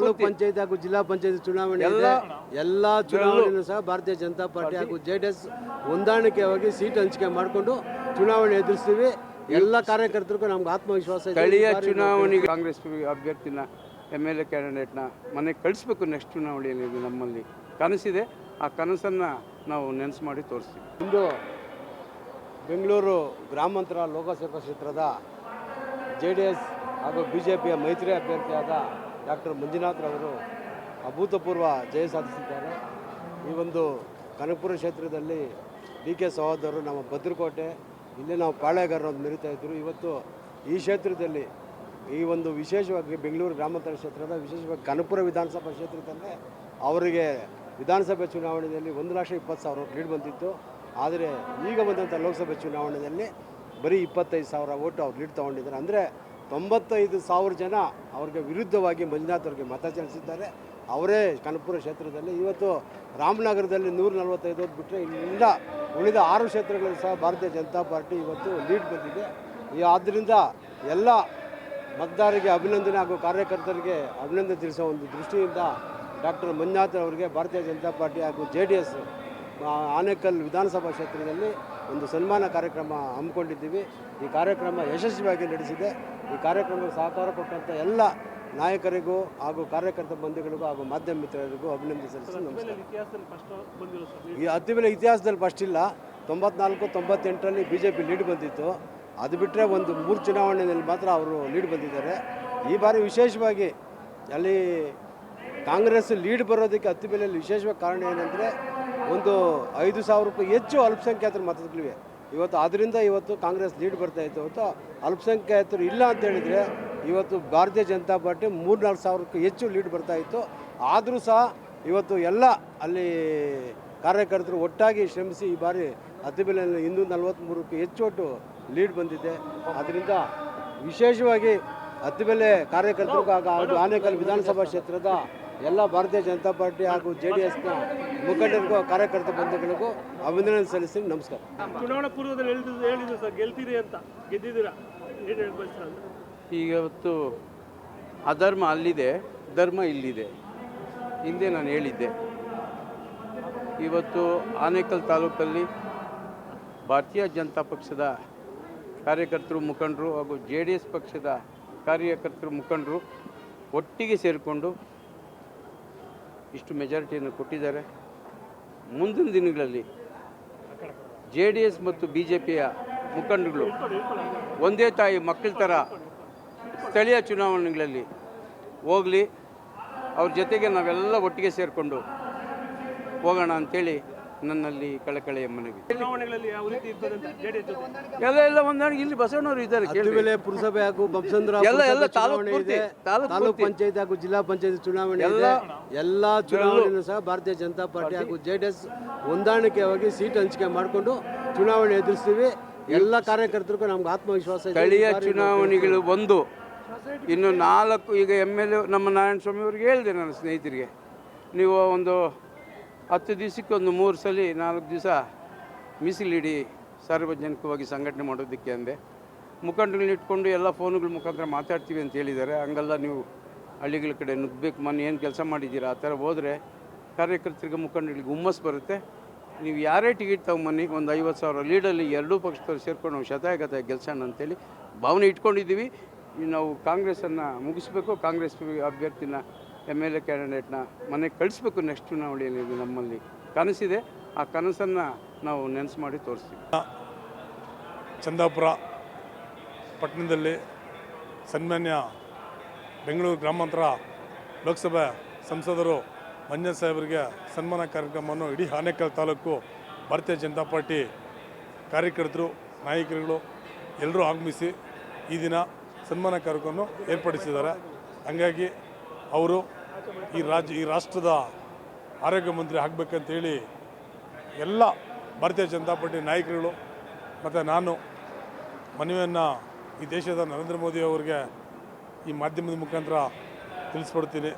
ತಾಲೂಕ್ ಪಂಚಾಯತ್ ಹಾಗೂ ಜಿಲ್ಲಾ ಪಂಚಾಯತ್ ಚುನಾವಣೆ ಇದೆ. ಎಲ್ಲ ಚುನಾವಣೆಯನ್ನು ಸಹ ಭಾರತೀಯ ಜನತಾ ಪಾರ್ಟಿ ಹಾಗೂ ಜೆ ಡಿ ಎಸ್ ಸೀಟ್ ಹಂಚಿಕೆ ಮಾಡಿಕೊಂಡು ಚುನಾವಣೆ ಎದುರಿಸ್ತೀವಿ. ಎಲ್ಲ ಕಾರ್ಯಕರ್ತರಿಗೂ ನಮ್ಗೆ ಆತ್ಮವಿಶ್ವಾಸ ಸ್ಥಳೀಯ ಚುನಾವಣೆಗೆ ಕಾಂಗ್ರೆಸ್ ಅಭ್ಯರ್ಥಿನ ಎಂ ಎಲ್ ಎ ಕ್ಯಾಂಡಿಡೇಟ್ನ ಮನೆಗೆ ಕಳಿಸ್ಬೇಕು ನೆಕ್ಸ್ಟ್ ಚುನಾವಣೆಯಲ್ಲಿ ಇದು ನಮ್ಮಲ್ಲಿ. ಕನಸಿದೆ. ಆ ಕನಸನ್ನು ನಾವು ನೆನೆಸು ಮಾಡಿ ತೋರಿಸ್ತೀವಿ. ಇಂದು ಬೆಂಗಳೂರು ಗ್ರಾಮಾಂತರ ಲೋಕಸಭಾ ಕ್ಷೇತ್ರದ ಜೆ ಡಿ ಎಸ್ ಹಾಗೂ ಬಿ ಜೆ ಪಿಯ ಮೈತ್ರಿ ಅಭ್ಯರ್ಥಿಯಾದ ಡಾಕ್ಟರ್ ಮಂಜುನಾಥ್ರವರು ಅಭೂತಪೂರ್ವ ಜಯ ಸಾಧಿಸಿದ್ದಾರೆ. ಈ ಒಂದು ಕನಕಪುರ ಕ್ಷೇತ್ರದಲ್ಲಿ ಡಿ ಕೆ ಸಹೋದರರು ನಮ್ಮ ಭದ್ರಕೋಟೆ, ಇಲ್ಲೇ ನಾವು ಪಾಳೆಗಾರರು ಅಂತ ಮೆರಿತಾ ಇದ್ದರು ಇವತ್ತು ಈ ಕ್ಷೇತ್ರದಲ್ಲಿ ಈ ಒಂದು ವಿಶೇಷವಾಗಿ ಬೆಂಗಳೂರು ಗ್ರಾಮಾಂತರ ಕ್ಷೇತ್ರದ, ವಿಶೇಷವಾಗಿ ಕನಕಪುರ ವಿಧಾನಸಭಾ ಕ್ಷೇತ್ರದಲ್ಲಿ ಅವರಿಗೆ ವಿಧಾನಸಭೆ ಚುನಾವಣೆಯಲ್ಲಿ ಒಂದು ಲಕ್ಷ ಇಪ್ಪತ್ತು ಸಾವಿರ ಓಟ್ ಲೀಡ್ ಬಂದಿತ್ತು. ಆದರೆ ಈಗ ಬಂದಂಥ ಲೋಕಸಭೆ ಚುನಾವಣೆಯಲ್ಲಿ ಬರೀ ಇಪ್ಪತ್ತೈದು ಸಾವಿರ ಓಟು ಅವ್ರು ಲೀಡ್ ತೊಗೊಂಡಿದ್ದಾರೆ. ಅಂದರೆ ತೊಂಬತ್ತೈದು ಸಾವಿರ ಜನ ಅವ್ರಿಗೆ ವಿರುದ್ಧವಾಗಿ ಮಂಜುನಾಥ್ ಅವ್ರಿಗೆ ಮತ ಚಲಿಸಿದ್ದಾರೆ. ಅವರೇ ಕನಪುರ ಕ್ಷೇತ್ರದಲ್ಲಿ. ಇವತ್ತು ರಾಮನಗರದಲ್ಲಿ ನೂರ ನಲವತ್ತೈದು ಬಿಟ್ಟರೆ ಇಲ್ಲಿಂದ ಉಳಿದ ಆರು ಕ್ಷೇತ್ರಗಳಲ್ಲಿ ಸಹ ಭಾರತೀಯ ಜನತಾ ಪಾರ್ಟಿ ಇವತ್ತು ಲೀಡ್ ಬಂದಿದೆ. ಆದ್ದರಿಂದ ಎಲ್ಲ ಮತದಾರರಿಗೆ ಅಭಿನಂದನೆ ಹಾಗೂ ಕಾರ್ಯಕರ್ತರಿಗೆ ಅಭಿನಂದನೆ ತಿಳಿಸೋ ಒಂದು ದೃಷ್ಟಿಯಿಂದ ಡಾಕ್ಟರ್ ಮಂಜುನಾಥ್ ಅವರಿಗೆ ಭಾರತೀಯ ಜನತಾ ಪಾರ್ಟಿ ಹಾಗೂ ಜೆ ಡಿ ಎಸ್ ಆನೇಕಲ್ ವಿಧಾನಸಭಾ ಕ್ಷೇತ್ರದಲ್ಲಿ ಒಂದು ಸನ್ಮಾನ ಕಾರ್ಯಕ್ರಮ ಹಮ್ಮಿಕೊಂಡಿದ್ದೀವಿ. ಈ ಕಾರ್ಯಕ್ರಮ ಯಶಸ್ವಿಯಾಗಿ ನಡೆಸಿದೆ. ಈ ಕಾರ್ಯಕ್ರಮಕ್ಕೆ ಸಹಕಾರ ಕೊಟ್ಟಂಥ ಎಲ್ಲ ನಾಯಕರಿಗೂ ಹಾಗೂ ಕಾರ್ಯಕರ್ತ ಬಂಧುಗಳಿಗೂ ಹಾಗೂ ಮಾಧ್ಯಮ ಮಿತ್ರರಿಗೂ ಅಭಿನಂದನೆ ಸಲ್ಲಿಸಿ ನಮಸ್ಕಾರ. ಈ ಹತ್ತಿಬೇಲೆ ಇತಿಹಾಸದಲ್ಲಿ ಫಸ್ಟ್ ಇಲ್ಲ. ತೊಂಬತ್ನಾಲ್ಕು ತೊಂಬತ್ತೆಂಟರಲ್ಲಿ ಬಿ ಜೆ ಪಿ ಲೀಡ್ ಬಂದಿತ್ತು. ಅದು ಬಿಟ್ಟರೆ ಒಂದು ಮೂರು ಚುನಾವಣೆಯಲ್ಲಿ ಮಾತ್ರ ಅವರು ಲೀಡ್ ಬಂದಿದ್ದಾರೆ. ಈ ಬಾರಿ ವಿಶೇಷವಾಗಿ ಅಲ್ಲಿ ಕಾಂಗ್ರೆಸ್ ಲೀಡ್ ಬರೋದಕ್ಕೆ ಹತ್ತಿಬೇಲೆಯಲ್ಲಿ ವಿಶೇಷವಾಗಿ ಕಾರಣ ಏನಂದರೆ ಒಂದು ಐದು ಸಾವಿರ ರೂಪಾಯಿ ಹೆಚ್ಚು ಅಲ್ಪಸಂಖ್ಯಾತರ ಮತಗಳಿವೆ. ಇವತ್ತು ಅದರಿಂದ ಇವತ್ತು ಕಾಂಗ್ರೆಸ್ ಲೀಡ್ ಬರ್ತಾ ಇತ್ತು ಇವತ್ತು ಅಲ್ಪಸಂಖ್ಯಾತರು ಇಲ್ಲ ಅಂತ ಹೇಳಿದರೆ ಇವತ್ತು ಭಾರತೀಯ ಜನತಾ ಪಾರ್ಟಿ ಮೂರು ನಾಲ್ಕು ಸಾವಿರಕ್ಕೂ ಹೆಚ್ಚು ಲೀಡ್ ಬರ್ತಾ ಇತ್ತು. ಆದರೂ ಸಹ ಇವತ್ತು ಎಲ್ಲ ಅಲ್ಲಿ ಕಾರ್ಯಕರ್ತರು ಒಟ್ಟಾಗಿ ಶ್ರಮಿಸಿ ಈ ಬಾರಿ ಹತ್ತಿಬೆಲೆಯಲ್ಲಿ ಇನ್ನೂರ ನಲವತ್ತ್ಮೂರಕ್ಕೆ ಹೆಚ್ಚು ಒಟ್ಟು ಲೀಡ್ ಬಂದಿದೆ. ಅದರಿಂದ ವಿಶೇಷವಾಗಿ ಹತ್ತು ಬೆಲೆ ಹಾಗೂ ಆನೇಕಲ್ ವಿಧಾನಸಭಾ ಕ್ಷೇತ್ರದ ಎಲ್ಲ ಭಾರತೀಯ ಜನತಾ ಪಾರ್ಟಿ ಹಾಗೂ ಜೆ ಡಿ ಎಸ್ನ ಮುಖಂಡರಿಗೂ ಕಾರ್ಯಕರ್ತ ಬಂಧುಗಳಿಗೂ ಅಭಿನಂದನೆ ಸಲ್ಲಿಸಿ ನಮಸ್ಕಾರ. ಚುನಾವಣಾ ಪೂರ್ವದಲ್ಲಿ ಹೇಳಿದ್ರು ಹೇಳಿದ್ರು ಸರ್ ಗೆಲ್ತೀರಿ ಅಂತ. ಗೆದ್ದಿದ್ದೀರಾ? ಏನು ಹೇಳಿ ಬಯಸ್ತಾರೆ ಈಗ ಇವತ್ತು ಅಧರ್ಮ ಅಲ್ಲಿದೆ ಧರ್ಮ ಇಲ್ಲಿದೆ. ಹಿಂದೆ ನಾನು ಹೇಳಿದ್ದೆ. ಇವತ್ತು ಆನೇಕಲ್ ತಾಲೂಕಲ್ಲಿ ಭಾರತೀಯ ಜನತಾ ಪಕ್ಷದ ಕಾರ್ಯಕರ್ತರು ಮುಖಂಡರು ಹಾಗೂ ಜೆ ಡಿ ಎಸ್ ಪಕ್ಷದ ಕಾರ್ಯಕರ್ತರು ಮುಖಂಡರು ಒಟ್ಟಿಗೆ ಸೇರಿಕೊಂಡು ಇಷ್ಟು ಮೆಜಾರಿಟಿಯನ್ನು ಕೊಟ್ಟಿದ್ದಾರೆ. ಮುಂದಿನ ದಿನಗಳಲ್ಲಿ ಜೆ ಡಿ ಎಸ್ ಮತ್ತು ಬಿ ಜೆ ಪಿಯ ಮುಖಂಡಗಳು ಒಂದೇ ತಾಯಿ ಮಕ್ಕಳ ಥರ ಸ್ಥಳೀಯ ಚುನಾವಣೆಗಳಲ್ಲಿ ಹೋಗಲಿ, ಅವ್ರ ಜೊತೆಗೆ ನಾವೆಲ್ಲ ಒಟ್ಟಿಗೆ ಸೇರಿಕೊಂಡು ಹೋಗೋಣ ಅಂಥೇಳಿ ನನ್ನಲ್ಲಿ ಕಳಕಳೆಯ ಮನವಿ. ಚುನಾವಣೆಗಳಲ್ಲಿ ಯಾವ ರೀತಿ ಇರ್ತದೆ ಅಂತ ಜೆ ಜೊತೆ? ಎಲ್ಲ ಎಲ್ಲ ಹೊಂದಾಣಿಕೆ ಇಲ್ಲಿ ಬಸವಣ್ಣವರು ಇದ್ದಾರೆ ಕೇಳಿ. ಪುರಸಭೆ ಹಾಗೂ ಬಮಸಂದ್ರ ಎಲ್ಲ ಎಲ್ಲ ತಾಲೂಕು ಪೂರ್ತಿ, ತಾಲೂಕು ತಾಲೂಕ್ ಪೂರ್ತಿ. ಪಂಚಾಯತ್ ಹಾಗೂ ಜಿಲ್ಲಾ ಪಂಚಾಯತ್ ಚುನಾವಣೆ ಇದೆ. ಎಲ್ಲ- ಎಲ್ಲ ಚುನಾವಣೆಯೂ ಸಹ ಭಾರತೀಯ ಜನತಾ ಪಾರ್ಟಿ ಹಾಗೂ ಜೆ ಡಿ ಎಸ್ ಹೊಂದಾಣಿಕೆಯಾಗಿ ಸೀಟ್ ಹಂಚಿಕೆ ಮಾಡಿಕೊಂಡು ಚುನಾವಣೆ ಎದುರಿಸ್ತೀವಿ. ಎಲ್ಲ ಕಾರ್ಯಕರ್ತರಿಗೂ ನಮ್ಗೆ ಆತ್ಮವಿಶ್ವಾಸ ಇದೆ. ಸ್ಥಳೀಯ ಚುನಾವಣೆಗಳು ಒಂದು ಇನ್ನು ನಾಲ್ಕು ಈಗ ಎಂ ಎಲ್ ಎ ನಮ್ಮ ನಾರಾಯಣ ಸ್ವಾಮಿ ಅವ್ರಿಗೆ ಹೇಳಿದೆ ನನ್ನ ಸ್ನೇಹಿತರಿಗೆ. ನೀವು ಒಂದು ಹತ್ತು ದಿವಸಕ್ಕೆ ಒಂದು ಮೂರು ಸಲ, ನಾಲ್ಕು ದಿವಸ ಮೀಸಲಿಡಿ ಸಾರ್ವಜನಿಕವಾಗಿ ಸಂಘಟನೆ ಮಾಡೋದಕ್ಕೆ ಅಂದೆ. ಮುಖಂಡಗಳನ್ನ ಇಟ್ಕೊಂಡು ಎಲ್ಲ ಫೋನುಗಳ ಮುಖಾಂತರ ಮಾತಾಡ್ತೀವಿ ಅಂತ ಹೇಳಿದ್ದಾರೆ. ಹಂಗಲ್ಲ ನೀವು ಹಳ್ಳಿಗಳ ಕಡೆ ನುಗ್ಗಬೇಕು, ಮೊನ್ನೆ ಏನು ಕೆಲಸ ಮಾಡಿದ್ದೀರಾ? ಆ ಥರ ಹೋದರೆ ಕಾರ್ಯಕರ್ತರಿಗೆ ಮುಖಂಡಗಳಿಗೆ ಹುಮ್ಮಸ್ ಬರುತ್ತೆ. ನೀವು ಯಾರೇ ಟಿಕೆಟ್ ತಗೊಂಬನ್ನಿ, ಒಂದು ಐವತ್ತು ಸಾವಿರ ಲೀಡಲ್ಲಿ ಎರಡೂ ಪಕ್ಷದವ್ರು ಸೇರ್ಕೊಂಡು ನಾವು ಶತಾಯಗತ ಗೆಲ್ಸೋಣ ಅಂತೇಳಿ ಭಾವನೆ ಇಟ್ಕೊಂಡಿದ್ದೀವಿ. ನಾವು ಕಾಂಗ್ರೆಸ್ಸನ್ನು ಮುಗಿಸ್ಬೇಕು, ಕಾಂಗ್ರೆಸ್ ಅಭ್ಯರ್ಥಿನ ಎಂ ಎಲ್ ಎ ಕ್ಯಾಂಡಿಡೇಟ್ನ ಮನೆಗೆ ಕಳಿಸ್ಬೇಕು ನೆಕ್ಸ್ಟ್ ಚುನಾವಣೆಯಲ್ಲಿ ಇದು ನಮ್ಮಲ್ಲಿ. ಕನಸಿದೆ, ಆ ಕನಸನ್ನು ನಾವು ನೆನೆಸು ಮಾಡಿ ತೋರಿಸ್ತೀವಿ. ಚಂದಾಪುರ ಪಟ್ಟಣದಲ್ಲಿ ಸನ್ಮಾನ್ಯ ಬೆಂಗಳೂರು ಗ್ರಾಮಾಂತರ ಲೋಕಸಭೆ ಸಂಸದರು ಮಂಜನ್ ಸಾಹೇಬರಿಗೆ ಸನ್ಮಾನ ಕಾರ್ಯಕ್ರಮವನ್ನು ಇಡೀ ಆನೇಕಲ್ ತಾಲೂಕು ಭಾರತೀಯ ಜನತಾ ಪಾರ್ಟಿ ಕಾರ್ಯಕರ್ತರು, ನಾಯಕರುಗಳು ಎಲ್ಲರೂ ಆಗಮಿಸಿ ಈ ದಿನ ಸನ್ಮಾನ ಕಾರ್ಯಕ್ರಮವನ್ನು ಏರ್ಪಡಿಸಿದ್ದಾರೆ. ಹಂಗಾಗಿ ಅವರು ಈ ರಾಜ್ಯ, ಈ ರಾಷ್ಟ್ರದ ಆರೋಗ್ಯ ಮಂತ್ರಿ ಆಗಬೇಕಂತೇಳಿ ಎಲ್ಲ ಭಾರತೀಯ ಜನತಾ ಪಾರ್ಟಿ ನಾಯಕರುಗಳು ಮತ್ತು ನಾನು ಮನವಿಯನ್ನು ಈ ದೇಶದ ನರೇಂದ್ರ ಮೋದಿ ಅವರಿಗೆ ಈ ಮಾಧ್ಯಮದ ಮುಖಾಂತರ ತಿಳಿಸ್ಕೊಡ್ತೀನಿ.